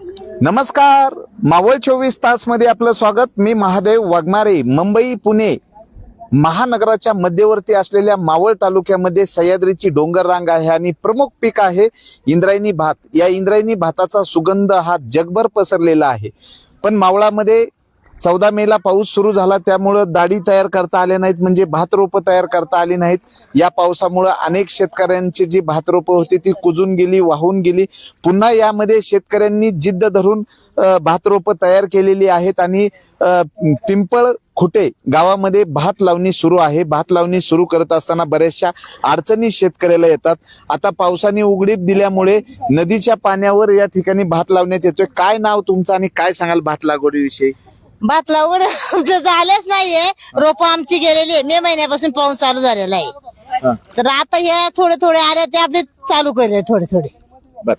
नमस्कार. मावळ चोवीस तासमध्ये आपलं स्वागत. मी महादेव वाघमारे मुंबई पुणे महानगराच्या मध्यवर्ती असलेल्या मावळ तालुक्यामध्ये सह्याद्रीची डोंगर रांग आहे आणि प्रमुख पीक आहे इंद्रायणी भात. या इंद्रायणी भाताचा सुगंध हा जगभर पसरलेला आहे. पण मावळामध्ये चौदा मेला पाऊस सुरू झाला त्यामुळं दाढी तयार करता आल्या नाहीत म्हणजे भात रोपं तयार करता आली नाहीत. या पावसामुळं अनेक शेतकऱ्यांची जी भात रोपं होती ती कुजून गेली वाहून गेली. पुन्हा यामध्ये शेतकऱ्यांनी जिद्द धरून भात रोपं तयार केलेली आहेत आणि पिंपळ खुटे गावामध्ये भात लावणी सुरू आहे. भात लावणी सुरू करत असताना बऱ्याचशा अडचणी शेतकऱ्याला येतात. आता पावसाने उघडीप दिल्यामुळे नदीच्या पाण्यावर या ठिकाणी भात लावण्यात येतोय. काय नाव तुमचं आणि काय सांगाल भात लागवडीविषयी? भात लावून झालंच नाहीये. रोप आमची गेलेली आहे. मे महिन्यापासून पाऊस चालू झालेला आहे. हा. तर आता हे थोडे थोडे आले ते आपले चालू केले थोडे थोडे. बर.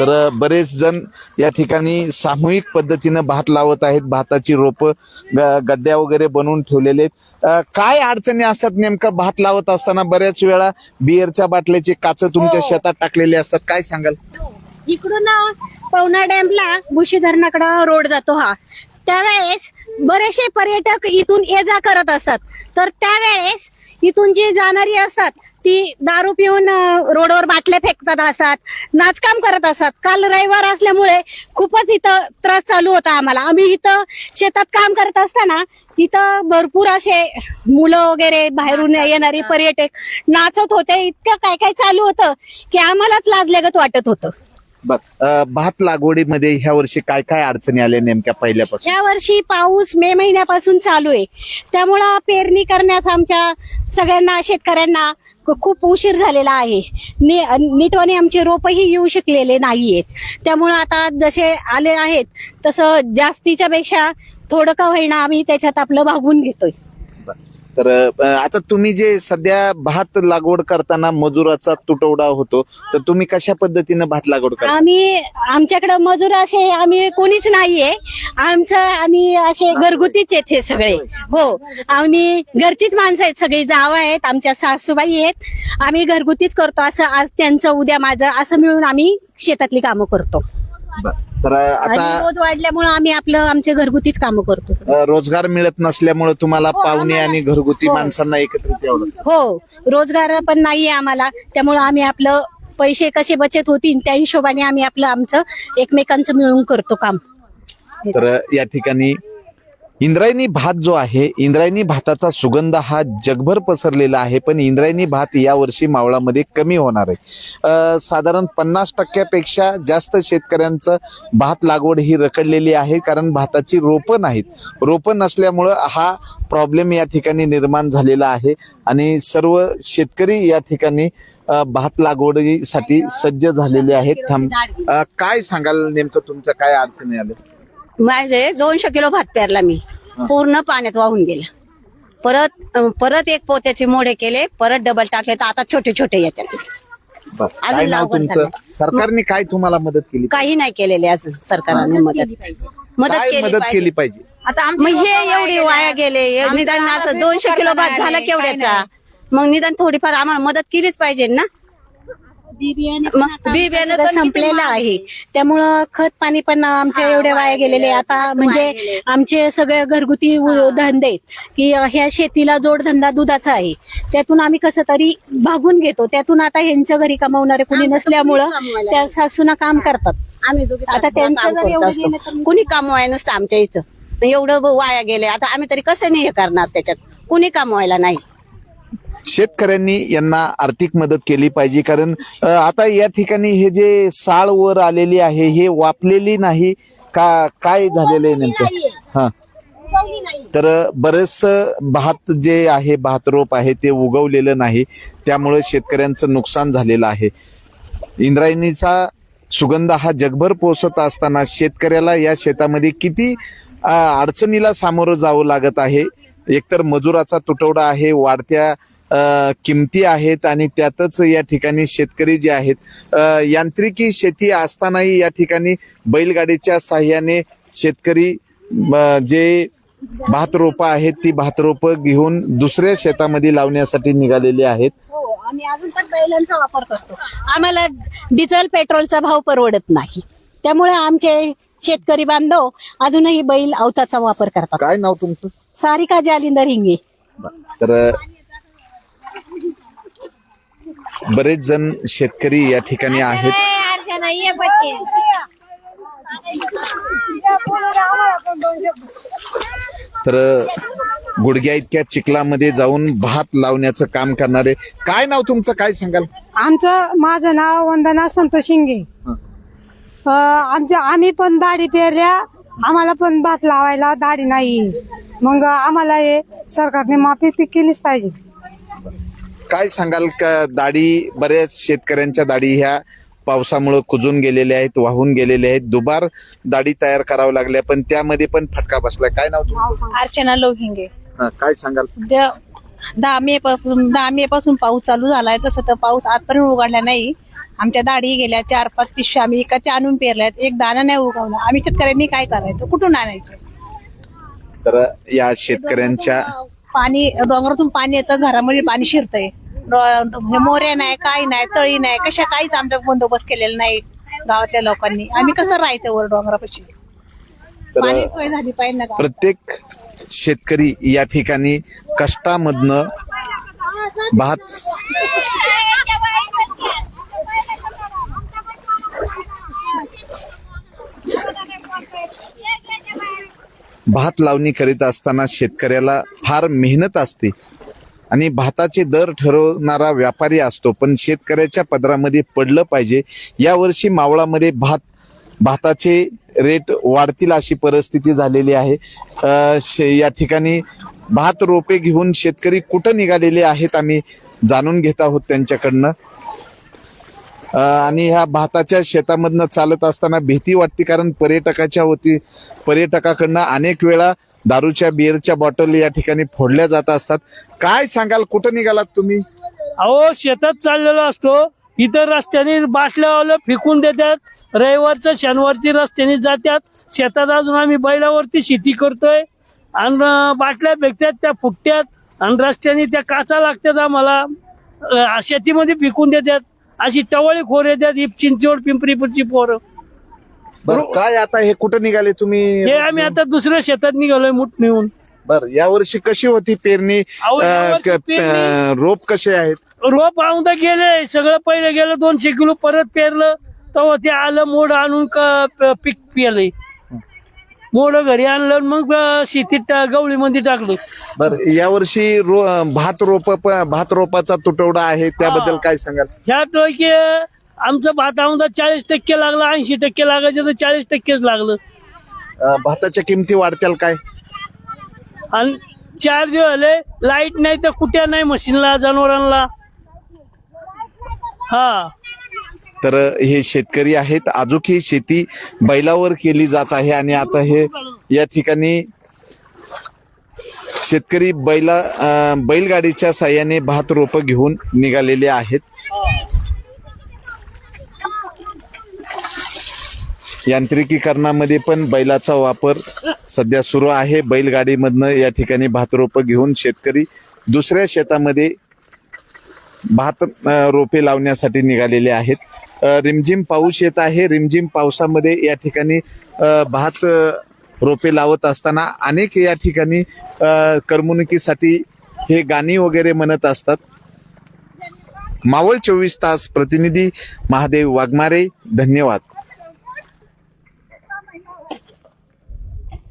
तर बरेच जण या ठिकाणी सामूहिक पद्धतीनं भात लावत आहेत. भाताची रोपं ग- गद्द्या वगैरे बनवून ठेवलेले आहेत. काय अडचणी असतात नेमकं भात लावत असताना? बऱ्याच वेळा बिअरच्या बाटल्याचे काच तुमच्या शेतात टाकलेले असतात. काय सांगाल? इकडून अ, पवना डॅमला बुशी धरणाकडं रोड जातो हा. त्यावेळेस बरेचसे पर्यटक इथून ये जा करत असतात तर त्यावेळेस इथून जी जाणारी असतात ती दारू पिऊन रोडवर बाटल्या फेकतात असतात नाचकाम करत असतात. काल रविवार असल्यामुळे खूपच इथं त्रास चालू होता आम्हाला. आम्ही इथं शेतात काम करत असताना इथं भरपूर असे मुलं वगैरे बाहेरून येणारी पर्यटक नाचत होते. इतकं काय काय चालू होतं की आम्हालाच लाजल्यागत वाटत होतं. बर भात लागवडीमध्ये ह्या वर्षी काय काय अडचणी आल्या नेमक्या पहिल्यापासून? या वर्षी पाऊस मे महिन्यापासून चालू आहे. त्यामुळं पेरणी करण्यास आमच्या सगळ्यांना शेतकऱ्यांना खूप उशीर झालेला आहे. नि नीटवाने आमचे रोपही येऊ शकलेले नाहीयेत. त्यामुळं आता जसे आले आहेत तसं जास्तीच्या पेक्षा थोडं का होईना आम्ही त्याच्यात आपलं भागून घेतोय. तर आता तुम्ही जे सध्या भात लागवड करताना मजुराचा तुटवडा होतो तर तुम्ही कशा पद्धतीनं भात लागवड करता? आम्ही आमच्याकडे मजूर असे आम्ही कोणीच नाहीये. आमचं आम्ही असे घरगुतीच आहेत हे सगळे. हो आम्ही घरचीच माणसं आहेत सगळी जाव आहेत आमच्या सासूबाई आहेत. आम्ही घरगुतीच करतो असं आज त्यांचं उद्या माझं असं मिळून आम्ही शेतातली कामं करतो. तर आणि आता रोज वाढल्यामुळे आम्ही आपलं आमचे घरगुतीच कामं करतो अ, रोजगार मिळत नसल्यामुळे तुम्हाला हो, पाहुणे आम्हाला- आणि घरगुती हो. माणसांना एकत्रित यावं लागतं. हो रोजगार पण नाहीये आम्हाला त्यामुळे आम्ही आपलं पैसे कसे बचत होतील त्या हिशोबाने आम्ही आपलं आमचं एकमेकांचं मिळून करतो काम तर या ठिकाणी इंद्रायणी भात जो आहे इंद्रायणी भाताचा सुगंध हा जगभर पसरलेला आहे पण इंद्रायणी भात यावर्षी मावळामध्ये कमी होणार आहे. साधारण पन्नास टक्क्यापेक्षा जास्त शेतकऱ्यांचं भात लागवड ही रखडलेली आहे कारण भाताची रोपं नाहीत. रोपं नसल्यामुळं हा प्रॉब्लेम या ठिकाणी निर्माण झालेला आहे आणि सर्व शेतकरी या ठिकाणी भात लागवडीसाठी सज्ज झालेले आहेत. थांब काय सांगाल नेमकं तुमचं काय अडचणी आलं माझे दोनशे किलो भात पेरला मी. पूर्ण पाण्यात वाहून गेला. परत परत एक पोत्याचे मोडे केले परत डबल टाकले तर आता छोटे छोटे येतात. बर. काय नाव लागवड तुमचं? झाली. सरकारने काय तुम्हाला मदत केली? काही नाही केलेले अजून सरकारने मदत मदत. काय केली मदत पाहिजे. केली पाहिजे? मग हे एवढी वाया गेले हे निदान असं दोनशे किलो भात झाला केवढ्याचा? मग निदान थोडीफार आम्हाला मदत केलीच पाहिजे ना? बी बियाणं पण संपलेलं आहे. त्यामुळं खत पाणी पण आमचे एवढे वाया गेलेले आता म्हणजे आमचे सगळे घरगुती धंदे की ह्या शेतीला जोडधंदा दुधाचा आहे. त्यातून आम्ही कसं तरी भागून घेतो. त्यातून आता ह्यांच्या घरी कमावणारे कोणी नसल्यामुळं त्या सासूना काम करतात. आम्ही आता त्यांचं जर एवढं कुणी कमवाय नसतं आमच्या इथं. एवढं वाया गेले आता आम्ही तरी कसं नाही हे करणार त्याच्यात? कुणी कमवायला नाही. शेतकऱ्यांनी यांना आर्थिक मदत केली पाहिजे. कारण आता या ठिकाणी हे जे साळ वर आलेली आहे हे वापलेली नाही. का काय झालेलं आहे नेमकं? हा. तर बरेच भात जे आहे भात रोप आहे ते उगवलेलं नाही. त्यामुळे शेतकऱ्यांचं नुकसान झालेलं आहे. इंद्रायणीचा सुगंध हा जगभर पोचत असताना शेतकऱ्याला या शेतामध्ये किती अडचणीला सामोरं जावं लागत आहे? एकतर मजुराचा तुटवडा आहे वाढत्या किमती आहेत आणि त्यातच या ठिकाणी शेतकरी जे आहेत यांत्रिकी शेती असतानाही या ठिकाणी बैलगाडीच्या साह्याने शेतकरी जे भात रोपं आहेत ती भात रोपं घेऊन दुसऱ्या शेतामध्ये लावण्यासाठी निघालेली आहेत. हो आम्ही अजून पण बैलांचा वापर करतो. आम्हाला डिझेल पेट्रोलचा भाव परवडत नाही. त्यामुळे आमचे शेतकरी बांधव अजूनही बैल अवताचा वापर करतात. काय नाव तुमचं? सारिका जालिंदर हिंगे. तर बरेच जण शेतकरी या ठिकाणी आहेत. तर गुडघ्या इतक्या चिखलामध्ये जाऊन भात लावण्याचं काम करणारे. काय नाव तुमचं? काय सांगाल? आमचं माझं नाव वंदना संतोष शिंगे. आमच्या आम्ही पण दाढी पेरल्या. आम्हाला पण भात लावायला दाढी नाही. मग आम्हाला हे सरकारने माफी केलीच पाहिजे. काय सांगाल का दाढी बऱ्याच शेतकऱ्यांच्या दाढी ह्या पावसामुळे कुजून गेलेल्या आहेत वाहून गेलेल्या आहेत. दुबार दाढी तयार करावं लागल्या पण त्यामध्ये पण फटका बसलाय. काय नाव तुमचं? अर्चना लोहिंगे. हा, काय सांगाल? उद्या दहा मे पासून दहा मे पासून पाऊस चालू झालाय तसं तर पाऊस आजपर्यंत उघडला नाही. आमच्या दाढी गेल्या चार पाच पिशव्या आम्ही एकाच्या आणून पेरल्यात एक दाना नाही उगवला. आम्ही शेतकऱ्यांनी काय करायचं? कुठून आणायचं? तर या शेतकऱ्यांच्या पाणी डोंगरातून पाणी येतं घरामध्ये पाणी शिरतंय. मोरे नाही काही नाही तळी नाही कशा काहीच आमचा बंदोबस्त केलेला नाही गावातल्या लोकांनी. आम्ही कसं राहायचं वर डोंगरापाशी? पाणी सोय झाली पाहिजे ना गावात. प्रत्येक शेतकरी या ठिकाणी कष्टामधनं भात भात लावणी करीत असताना शेतकऱ्याला फार मेहनत असते. आणि भाताचे दर ठरवणारा व्यापारी असतो पण शेतकऱ्याच्या पदरामध्ये पडलं पाहिजे. यावर्षी मावळामध्ये भात भाताचे रेट वाढतील अशी परिस्थिती झालेली आहे. शे- या ठिकाणी भात रोपे घेऊन शेतकरी कुठं निघालेले आहेत आम्ही जाणून घेत आहोत त्यांच्याकडनं. आणि ह्या भाताच्या शेतामधनं चालत असताना भीती वाटते कारण पर्यटकाच्या होती पर्यटकाकडनं अनेक वेळा दारूच्या बिअरच्या बॉटल या ठिकाणी फोडल्या जात असतात. काय सांगाल कुठं निघालात तुम्ही? अहो शेतात चाललेलो असतो. इतर रस्त्याने बाटल्यावालं फेकून देतात. रविवारचं शनिवारची रस्त्याने जातात. शेतात अजून आम्ही बैलावरती शेती करतोय. आणि बाटल्या फेकतात त्या फुटत्यात. आणि रस्त्याने त्या काचा लागतात आम्हाला. अं, शेतीमध्ये फेकून देतात. अशी टवळी खोर येतात ही चिंचवड पिंपरीपूरची पोरं. बरं काय आता हे कुठं निघाले तुम्ही? हे आम्ही आता दुसऱ्या शेतात निघालोय मुठ नेऊन. बर यावर्षी कशी होती पेरणी? अहो, अ, यावर्षी क- पेरणी- अ, रोप कसे आहेत? रोप औंदा गेले सगळं पहिले गेलं दोनशे किलो परत पेरलं तेव्हा ते आलं मोड आणून क- प- पीक पेरलंय मोड घरी आणलं आणि मग अं, शेतीत टा- गवळीमध्ये टाकलं. बर यावर्षी रो भात रोप भात रोपाचा तुटवडा आहे त्याबद्दल काय सांगाल? ह्या पैकी आमचं भात चाळीस टक्के लागलं ऐंशी टक्के लागायचं तर चाळीस टक्केच लागलं. अ, भाताच्या किमती वाढत्याल काय? आणि चार दिवस झाले लाइट नाही तर कुठ्या नाही मशीनला जनावरांना. हा. तर हे शेतकरी आहेत अजूनही शेती बैलावर केली जात आहे आणि आता हे या ठिकाणी शेतकरी बैला अ, बैलगाडीच्या साह्याने भात रोप घेऊन निघालेले आहेत. यांत्रिकीकरणामध्ये पण बैलाचा वापर सध्या सुरू आहे. बैलगाडीमधनं या ठिकाणी भात रोपं घेऊन शेतकरी दुसऱ्या शेतामध्ये भात रोपे लावण्यासाठी निघालेले आहेत. रिमझिम पाऊस येत आहे. रिमझिम पावसामध्ये या ठिकाणी भात रोपे लावत असताना अनेक या ठिकाणी करमणुकीसाठी हे गाणी वगैरे म्हणत असतात. मावळ चोवीस तास प्रतिनिधी महादेव वाघमारे धन्यवाद.